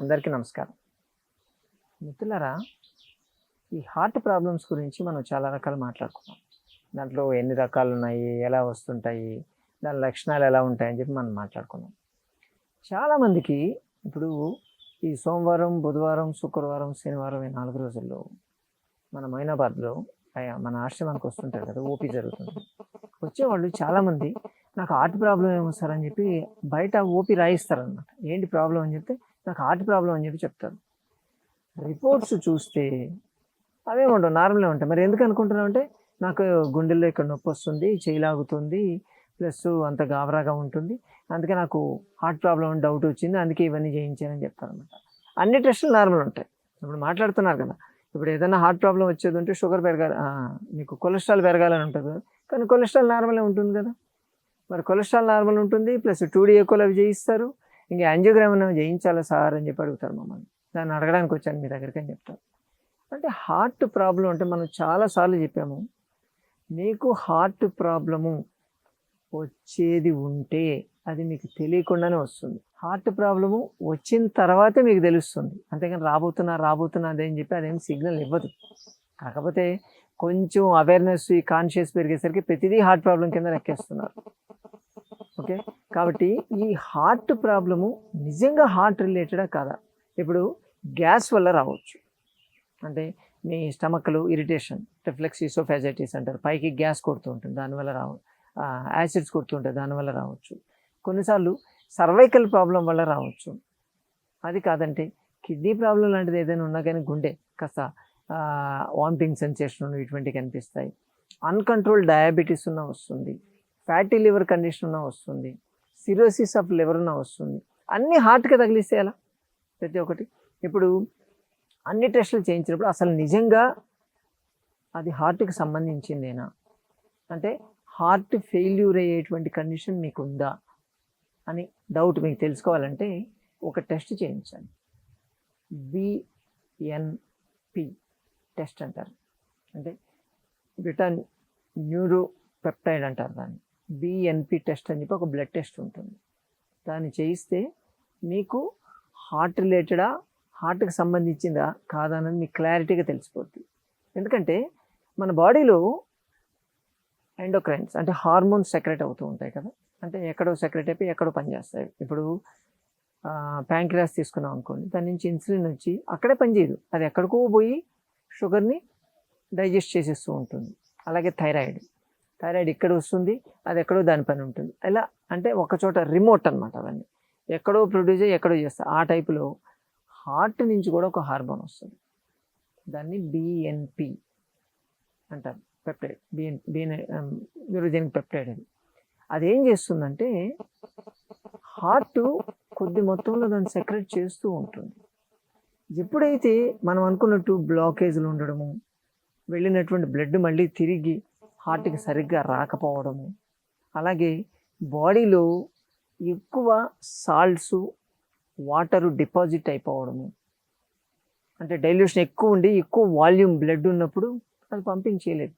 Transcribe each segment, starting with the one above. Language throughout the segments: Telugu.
అందరికీ నమస్కారం. మిత్రులరా ఈ హార్ట్ ప్రాబ్లమ్స్ గురించి మనం చాలా రకాలు మాట్లాడుకున్నాం. దాంట్లో ఎన్ని రకాలు ఉన్నాయి ఎలా వస్తుంటాయి దాని లక్షణాలు ఎలా ఉంటాయని చెప్పి మనం మాట్లాడుకున్నాం. చాలామందికి ఇప్పుడు ఈ సోమవారం బుధవారం శుక్రవారం శనివారం ఈ నాలుగు రోజుల్లో మన మైనాబాద్లో మన ఆశ్రమానికి వస్తుంటారు కదా ఓపీ జరుగుతుంది. వచ్చేవాళ్ళు చాలామంది నాకు హార్ట్ ప్రాబ్లం ఏమో సార్ అని చెప్పి బయట ఓపీ రాయిస్తారనమాట ఏంటి ప్రాబ్లం అని చెప్తే నాకు హార్ట్ ప్రాబ్లం అని చెప్పి చెప్తారు. రిపోర్ట్స్ చూస్తే అవేమి ఉండవు నార్మల్గా ఉంటాయి. మరి ఎందుకు అనుకుంటున్నావు అంటే నాకు గుండెల్లో ఇక్కడ నొప్పి వస్తుంది చేయి లాగుతుంది ప్లస్ అంత గాబరాగా ఉంటుంది. అందుకే నాకు హార్ట్ ప్రాబ్లం డౌట్ వచ్చింది అందుకే ఇవన్నీ చేయించానని చెప్తారనమాట అన్ని టెస్టులు నార్మల్ ఉంటాయి. ఇప్పుడు మాట్లాడుతున్నారు కదా ఇప్పుడు ఏదైనా హార్ట్ ప్రాబ్లం వచ్చేది ఉంటే షుగర్ పెరగాలి మీకు కొలెస్ట్రాల్ పెరగాలని ఉంటుంది కదా కానీ కొలెస్ట్రాల్ నార్మలే ఉంటుంది కదా. మరి కొలెస్ట్రాల్ నార్మల్ ఉంటుంది ప్లస్ టూ డీ ఎక్కువలు అవి చేయిస్తారు ఇంకా యాంజియోగ్రామ్ అన్నవి చేయించాలా సార్ అని చెప్పి అడుగుతారు మమ్మల్ని. దాన్ని అడగడానికి వచ్చాను మీ దగ్గరికి అని చెప్తారు. అంటే హార్ట్ ప్రాబ్లం అంటే మనం చాలాసార్లు చెప్పాము. మీకు హార్ట్ ప్రాబ్లము వచ్చేది ఉంటే అది మీకు తెలియకుండానే వస్తుంది. హార్ట్ ప్రాబ్లము వచ్చిన తర్వాతే మీకు తెలుస్తుంది. అంతేకాని రాబోతున్నా రాబోతున్నా అదేం చెప్పి అదేం సిగ్నల్ ఇవ్వదు. కాకపోతే కొంచెం అవేర్నెస్ ఈ కాన్షియస్ పెరిగేసరికి ప్రతిదీ హార్ట్ ప్రాబ్లం కింద లెక్కేస్తున్నారు. ఓకే? కాబట్టి ఈ హార్ట్ ప్రాబ్లము నిజంగా హార్ట్ రిలేటెడా కాదా? ఇప్పుడు గ్యాస్ వల్ల రావచ్చు. అంటే మీ స్టమక్లో ఇరిటేషన్ రిఫ్లెక్స్ ఈసోఫాజైటిస్ అంటారు. పైకి గ్యాస్ కొడుతూ ఉంటుంది దానివల్ల రావ యాసిడ్స్ కొడుతుంటాయి దానివల్ల రావచ్చు. కొన్నిసార్లు సర్వైకల్ ప్రాబ్లం వల్ల రావచ్చు. అది కాదంటే కిడ్నీ ప్రాబ్లం లాంటిది ఏదైనా ఉన్నా కానీ గుండె కాస్త వామిటింగ్ సెన్సేషన్ ఇటువంటివి కనిపిస్తాయి. అన్కంట్రోల్ డయాబెటీస్ ఉన్న వస్తుంది. ఫ్యాటీ లివర్ కండిషన్ ఉన్న వస్తుంది. సిరోసిస్ ఆఫ్ లివర్ వస్తుంది. అన్ని హార్ట్కి తగిలిస్తే ఎలా? ప్రతి ఒక్కటి. ఇప్పుడు అన్ని టెస్టులు చేయించినప్పుడు అసలు నిజంగా అది హార్ట్కి సంబంధించిందేనా? అంటే హార్ట్ ఫెయిల్యూర్ అయ్యేటువంటి కండిషన్ మీకు ఉందా అని డౌట్ మీకు తెలుసుకోవాలంటే ఒక టెస్ట్ చేయించాలి బిఎన్పి టెస్ట్ అంటారు. అంటే బ్రిటన్ న్యూరో పెప్టైడ్ అంటారు దాన్ని. బిఎన్పి టెస్ట్ అని చెప్పి ఒక బ్లడ్ టెస్ట్ ఉంటుంది. దాన్ని చేయిస్తే మీకు హార్ట్ రిలేటెడా హార్ట్కి సంబంధించిందా కాదా మీకు క్లారిటీగా తెలిసిపోద్ది. ఎందుకంటే మన బాడీలో ఎండోక్రైన్స్ అంటే హార్మోన్స్ సెక్రెట్ అవుతూ ఉంటాయి కదా. అంటే ఎక్కడో సెక్రెట్ అయిపోయి ఎక్కడో పనిచేస్తాయి ఇప్పుడు ప్యాంక్రియాస్ తీసుకున్నాం అనుకోండి దాని నుంచి ఇన్సులిన్ వచ్చి అక్కడే పనిచేయదు అది ఎక్కడికో పోయి షుగర్ని డైజెస్ట్ చేసేస్తూ ఉంటుంది. అలాగే థైరాయిడ్ థైరాయిడ్ ఇక్కడ వస్తుంది? అది ఎక్కడో దానిపైన ఉంటుంది. ఎలా? అంటే ఒక చోట రిమోట్ అనమాట అవన్నీ. ఎక్కడో ప్రొడ్యూస్ అయ్యి ఎక్కడో చేస్తారు ఆ టైపులో హార్ట్ నుంచి కూడా ఒక హార్మోన్ వస్తుంది. దాన్ని బిఎన్పి అంటారు. Peptide BN BN urogenic peptide అది. అదేం చేస్తుందంటే హార్ట్ కొద్ది మొత్తంలో దాన్ని సెక్రెట్ చేస్తూ ఉంటుంది. ఎప్పుడైతే మనం అనుకున్నట్టు బ్లాకేజ్లు ఉండడము వెళ్ళినటువంటి బ్లడ్ మళ్ళీ తిరిగి హార్ట్కి సరిగ్గా రాకపోవడము. అలాగే బాడీలో ఎక్కువ సాల్ట్స్ వాటరు డిపాజిట్ అయిపోవడము. అంటే డైల్యూషన్ ఎక్కువ ఉండి ఎక్కువ వాల్యూమ్ బ్లడ్ ఉన్నప్పుడు అది పంపింగ్ చేయలేదు.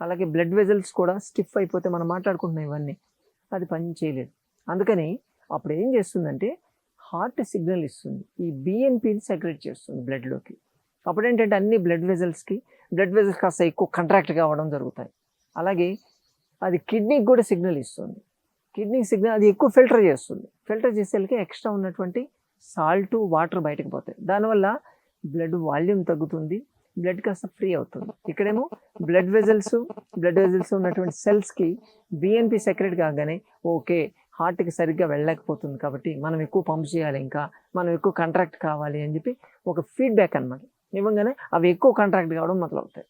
అలాగే బ్లడ్ వెజల్స్ కూడా స్టిఫ్ అయిపోతే మనం మాట్లాడుకుంటున్నాం ఇవన్నీ అది పని చేయలేదు. అందుకని అప్పుడు ఏం చేస్తుందంటే హార్ట్ సిగ్నల్ ఇస్తుంది ఈ బిఎన్పిని సెక్రెట్ చేస్తుంది బ్లడ్లోకి. అప్పుడు ఏంటంటే అన్ని బ్లడ్ వెజల్స్కి బ్లడ్ వెజల్స్ కాస్త ఎక్కువ కంట్రాక్ట్ కావడం జరుగుతాయి. అలాగే అది కిడ్నీకి కూడా సిగ్నల్ ఇస్తుంది. కిడ్నీ సిగ్నల్ అది ఎక్కువ ఫిల్టర్ చేస్తుంది. ఫిల్టర్ చేసేసరికి ఎక్స్ట్రా ఉన్నటువంటి సాల్ట్ వాటర్ బయటకు పోతాయి. దానివల్ల బ్లడ్ వాల్యూమ్ తగ్గుతుంది బ్లడ్ కాస్త ఫ్రీ అవుతుంది. ఇక్కడేమో బ్లడ్ వెజల్స్ బ్లడ్ వెజల్స్ ఉన్నటువంటి సెల్స్కి బిఎన్పి సెక్రెట్ కాగానే ఓకే హార్ట్కి సరిగ్గా వెళ్ళలేకపోతుంది కాబట్టి మనం ఎక్కువ పంప్ చేయాలి ఇంకా మనం ఎక్కువ కాంట్రాక్ట్ కావాలి అని చెప్పి ఒక ఫీడ్బ్యాక్ అనమాట ఇవ్వగానే అవి ఎక్కువ కాంట్రాక్ట్ కావడం మొదలవుతాయి.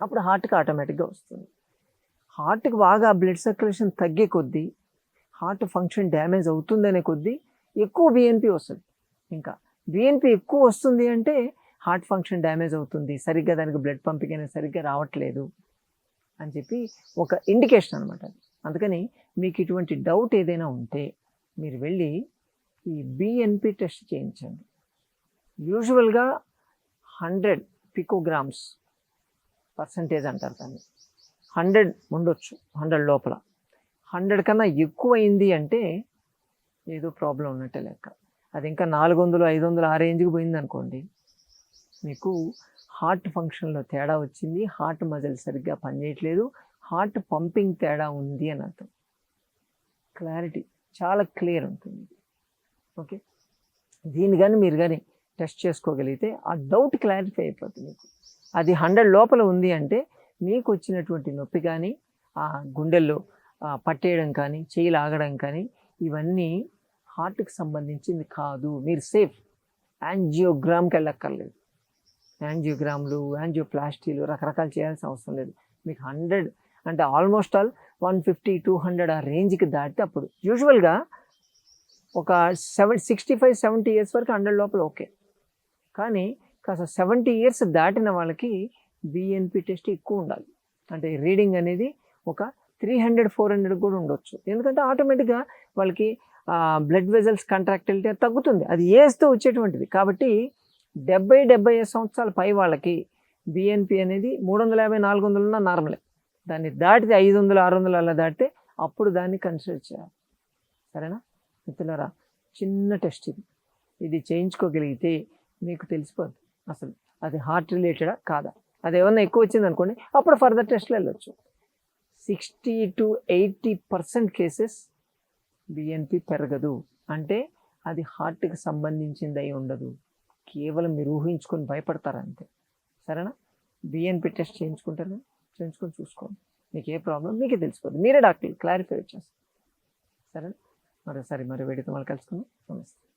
అప్పుడు హార్ట్కి ఆటోమేటిక్గా వస్తుంది. హార్ట్కి బాగా బ్లడ్ సర్క్యులేషన్ తగ్గే కొద్దీ హార్ట్ ఫంక్షన్ డ్యామేజ్ అవుతుందనే కొద్దీ ఎక్కువ బిఎన్పి వస్తుంది. ఇంకా బిఎన్పి ఎక్కువ వస్తుంది అంటే హార్ట్ ఫంక్షన్ డ్యామేజ్ అవుతుంది సరిగ్గా దానికి బ్లడ్ పంపింగ్ అనేది సరిగ్గా రావట్లేదు అని చెప్పి ఒక ఇండికేషన్ అనమాట అందుకని మీకు ఇటువంటి డౌట్ ఏదైనా ఉంటే మీరు వెళ్ళి ఈ బిఎన్పి టెస్ట్ చేయించండి. యూజువల్గా హండ్రెడ్ పికోగ్రామ్స్ పర్సంటేజ్ అంటారు దాన్ని. హండ్రెడ్ ఉండొచ్చు హండ్రెడ్ లోపల. హండ్రెడ్ కన్నా ఎక్కువైంది అంటే ఏదో ప్రాబ్లం ఉన్నట్టే లెక్క. అది ఇంకా నాలుగు వందలు ఐదు వందలు ఆ రేంజ్కి పోయింది అనుకోండి మీకు హార్ట్ ఫంక్షన్లో తేడా వచ్చింది హార్ట్ మజిల్ సరిగ్గా పనిచేయట్లేదు హార్ట్ పంపింగ్ తేడా ఉంది అని అర్థం. క్లారిటీ చాలా క్లియర్ ఉంటుంది. ఓకే? దీన్ని కానీ మీరు కానీ టెస్ట్ చేసుకోగలిగితే ఆ డౌట్ క్లారిఫై అయిపోతుంది మీకు. అది హండ్రెడ్ లోపల ఉంది అంటే మీకు వచ్చినటువంటి నొప్పి కానీ ఆ గుండెల్లో పట్టేయడం కానీ చేయి లాగడం కానీ ఇవన్నీ హార్ట్కి సంబంధించింది కాదు. మీరు సేఫ్. యాంజియోగ్రామ్కి వెళ్ళక్కర్లేదు యాంజియోగ్రామ్లు యాంజియోప్లాస్టీలు రకరకాలు చేయాల్సిన అవసరం లేదు. మీకు హండ్రెడ్ అంటే almost all one fifty two hundred ఆ రేంజ్కి దాటితే అప్పుడు. యూజువల్గా ఒక seven sixty five seventy years వరకు హండ్రెడ్ లోపల ఓకే. కానీ కాస్త సెవెంటీ ఇయర్స్ దాటిన వాళ్ళకి బిఎన్పి టెస్ట్ ఎక్కువ ఉండాలి. అంటే రీడింగ్ అనేది ఒక త్రీ హండ్రెడ్ ఫోర్ హండ్రెడ్ కూడా ఉండొచ్చు. ఎందుకంటే ఆటోమేటిక్గా వాళ్ళకి బ్లడ్ వెజల్స్ కంట్రాక్టిలిటీ తగ్గుతుంది. అది ఏజ్తో వచ్చేటువంటిది. కాబట్టి డెబ్బై డెబ్బై ఐదు సంవత్సరాల పై వాళ్ళకి బిఎన్పి అనేది మూడు వందల యాభై నాలుగు వందలు ఉన్న నార్మలే. దాన్ని దాటితే ఐదు వందలు ఆరు వందలు అలా దాటితే అప్పుడు దాన్ని కన్సిడర్ చేయాలి. సరేనా? మిత్రులరా చిన్న టెస్ట్ ఇది. ఇది చేయించుకోగలిగితే మీకు తెలిసిపోద్ది. అసలు అది హార్ట్ రిలేటెడా కాదా? అది ఏమన్నా ఎక్కువ వచ్చింది అనుకోండి అప్పుడు ఫర్దర్ టెస్ట్లు వెళ్ళొచ్చు. Sixty to eighty percent cases BNP పెరగదు. అంటే అది హార్ట్కి సంబంధించింది అయి ఉండదు. కేవలం మీరు ఊహించుకొని భయపడతారంతే సరేనా? బిఎన్పి టెస్ట్ చేయించుకుంటారు? చేయించుకొని చూసుకోండి. మీకు ఏ ప్రాబ్లం మీకే తెలిసిపోతుంది మీరే డాక్టర్ క్లారిఫై వచ్చేస్తారు సరేనా? మరోసారి మరి వేడితో మళ్ళీ కలుసుకుందాం. నమస్తే.